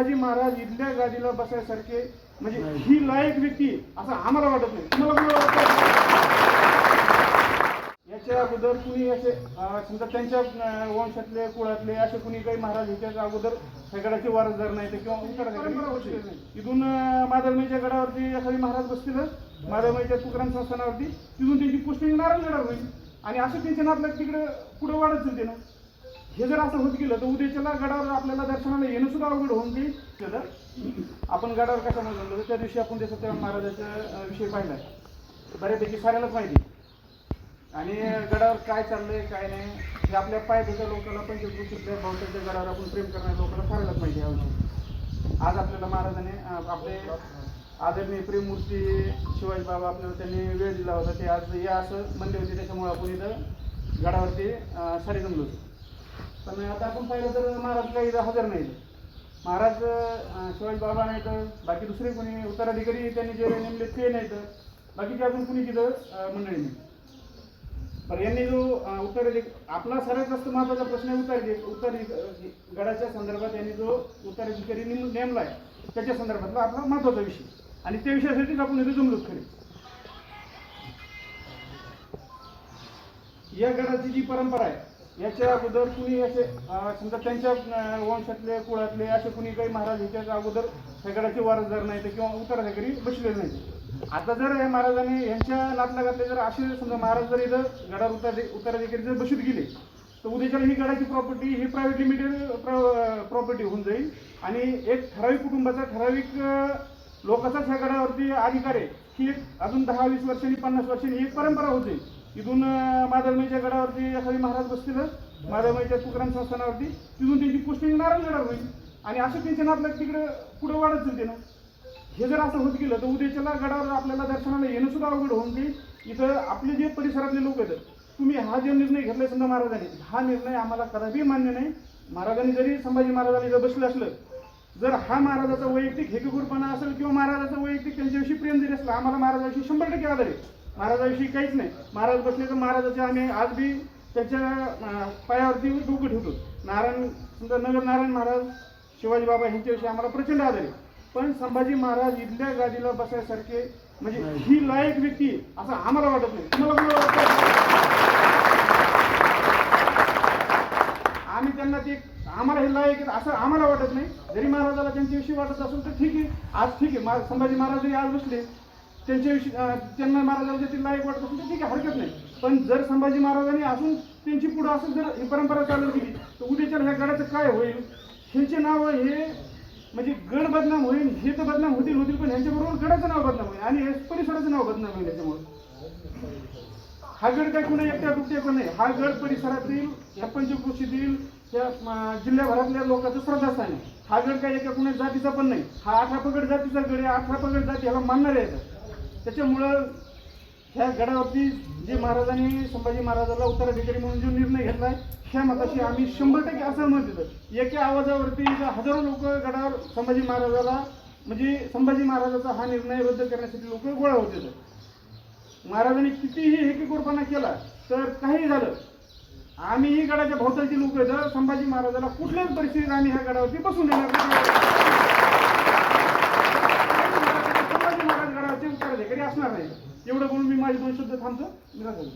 संभाजी महाराज इथल्या गादीला बसायसारखे म्हणजे ही लायक व्यक्ती असं आम्हाला वाटत नाही. तुम्हाला वाटतं? याच्या अगोदर कुणी असे समजा त्यांच्या वंशातले कुळातले असे कुणी काही महाराज ह्याच्या अगोदर सगळ्याचे वारसदार नाही किंवा इथून माधवमाईच्या गडावरती एखादी महाराज बसतील माधवमाईच्या तुकाराम संस्थानावरती तिथून त्यांची पोस्टिंग नारायणगडावर होईल. आणि असं त्यांच्या नातलं तिकडे पुढे वाढत चालते ना. हे जर असं होत गेलं तर उद्याच्याला गडावर आपल्याला दर्शनाला येणं सुद्धा अवघड होऊन जाईल. केलं आपण गडावर कशामुळे गेलो तर त्या दिवशी आपण त्या महाराजाच्या विषयी पाहिला. विषय बऱ्यापैकी साऱ्यालाच माहिती. आणि गडावर काय चाललंय काय नाही हे आपल्या पायथ्याच्या लोकांना पंचकृषीतल्या बहुतेकच्या गडावर आपण प्रेम करणाऱ्या लोकांना साऱ्यालाच माहिती आहे आज आपल्याला महाराजाने आपले आदरणीय प्रेममूर्ती शिवाजी बाबा आपल्याला त्यांनी वेळ दिला होता ते आज या असं म्हणले होते त्याच्यामुळे आपण इथं गडावरती सारे जमलो होतो. पण आता आपण पाहिलं तर महाराज काही इथं हजर नाही महाराज शिवाजी बाबा नाही तर बाकी दुसरे कोणी उत्तराधिकारी त्यांनी जे नेमले ते नाही तर बाकीचे अजून कुणी तिथं मंडळी नाही पण यांनी जो उत्तराधिक आपला सर्वात जास्त महत्त्वाचा प्रश्न आहे उत्तराधिक गडाच्या संदर्भात यांनी जो उत्तराधिकारी नेम- आहे त्याच्या संदर्भातला आपला महत्त्वाचा विषय. आणि त्या विषयासाठीच आपण इथे जमलोच खरे. या गडाची जी परंपरा आहे याच्या अगोदर कुणी असे समजा त्यांच्या वंशातले कुळातले असे कुणी काही महाराज याच्या अगोदर त्या वारस वारसदार नाही किंवा उत्तराधिकारी बसले नाही. आता जर या महाराजांनी यांच्या नातलागातले जर असे समजा महाराज जर इथं गडावर उतर उत्तराधिकारी जर बसून गेले तर उद्याच्याला ही गडाची प्रॉपर्टी ही प्रायव्हेट लिमिटेड प्रॉपर्टी होऊन जाईल. आणि एक ठराविक कुटुंबाचा ठराविक लोकांचाच ह्या गडावरती अधिकार आहे. ही एक अजून दहा वीस वर्षांनी पन्नास वर्षांनी ही एक परंपरा होते तिथून माधवमाईच्या गडावरती एखादी महाराज बसतील माधवमाईच्या तुकाराम संस्थानावरती. तिथून त्यांची पोस्टिंग नारायणगडावर होईल म्हणजे. आणि असं त्यांच्या नातलं तिकडं पुढं वाढत जाते ना. हे जर असं होत गेलं तर उद्याच्याला गडावर आपल्याला दर्शनाला येणं सुद्धा अवघड होऊन जाईल. इथं आपले जे परिसरातले लोक आहेत तुम्ही हा जो निर्णय घेतला समजा महाराजांनी हा निर्णय आम्हाला कदापि मान्य नाही. महाराजांनी जरी संभाजी महाराजांनी जर बसलं असलं जर हा महाराजाचा वैयक्तिक हेकेखोरपणा असेल किंवा महाराजाचा वैयक्तिक त्यांच्याविषयी प्रेम जरी असलं आम्हाला महाराजाविषयी शंभर टक्के आधार आहे. महाराजाविषयी काहीच नाही. महाराज बसले तर महाराजाचे आम्ही आज बी त्यांच्या पायावरती डोकं ठेवतो. नारायण समजा नगर नारायण महाराज शिवाजी बाबा यांच्याविषयी आम्हाला प्रचंड आदर आहे. पण संभाजी महाराज इथल्या गादीला बसायसारखे म्हणजे ही लायक व्यक्ती असं आम्हाला वाटत नाही. तुम्हाला आम्ही त्यांना ते आम्हाला हे लायक असं आम्हाला वाटत नाही. जरी महाराजाला त्यांच्याविषयी वाटत असेल तर ठीक आहे. आज ठीक आहे. संभाजी महाराज जरी आज बसले त्यांच्याविषयी त्यांना महाराजाला जर एक वाटत असेल तर ठीक आहे हरकत नाही. पण जर संभाजी महाराजांनी अजून त्यांची पुढं असं जर ही परंपरा चालत गेली तर उद्याच्या ह्या गडाचं काय होईल? ह्यांचे नाव हे म्हणजे गड बदनाम होईल हे तर बदनाम होतील होतील पण ह्यांच्याबरोबर गडाचं नाव बदनाम होईल आणि हे परिसराचं नाव बदनाम होईल त्याच्यामुळे हा गड काय कुणा एकट्या पण नाही. हा गड परिसरातील ह्या पंचकृषीतील या जिल्ह्याभरातल्या लोकांचं श्रद्धास्थान आहे. हा गड काय एका कुणा जातीचा पण नाही. हा अठरा पगड जातीचा गड आहे. अठरा पगड जाती ह्याला मानणारे आहेत. त्याच्यामुळं ह्या गडावरती जे महाराजांनी संभाजी महाराजाला उत्तराधिकारी म्हणून जो निर्णय घेतलाय ह्या मताशी आम्ही शंभर टक्के असहमत येतं एका आवाजावरती हजारो लोक गडावर संभाजी महाराजाला म्हणजे संभाजी महाराजाचा हा निर्णय रद्द करण्यासाठी लोक गोळा होत येतात महाराजांनी कितीही हेकेखोरपणा केला तर काही झालं आम्ही ही गडाच्या भोवतालची लोक जर संभाजी महाराजाला कुठल्याच परिस्थितीत आम्ही ह्या गडावरती बसून येणार घरी असणार नाही. एवढं बोलून मी माझी दोन शब्द थांबतो. निराश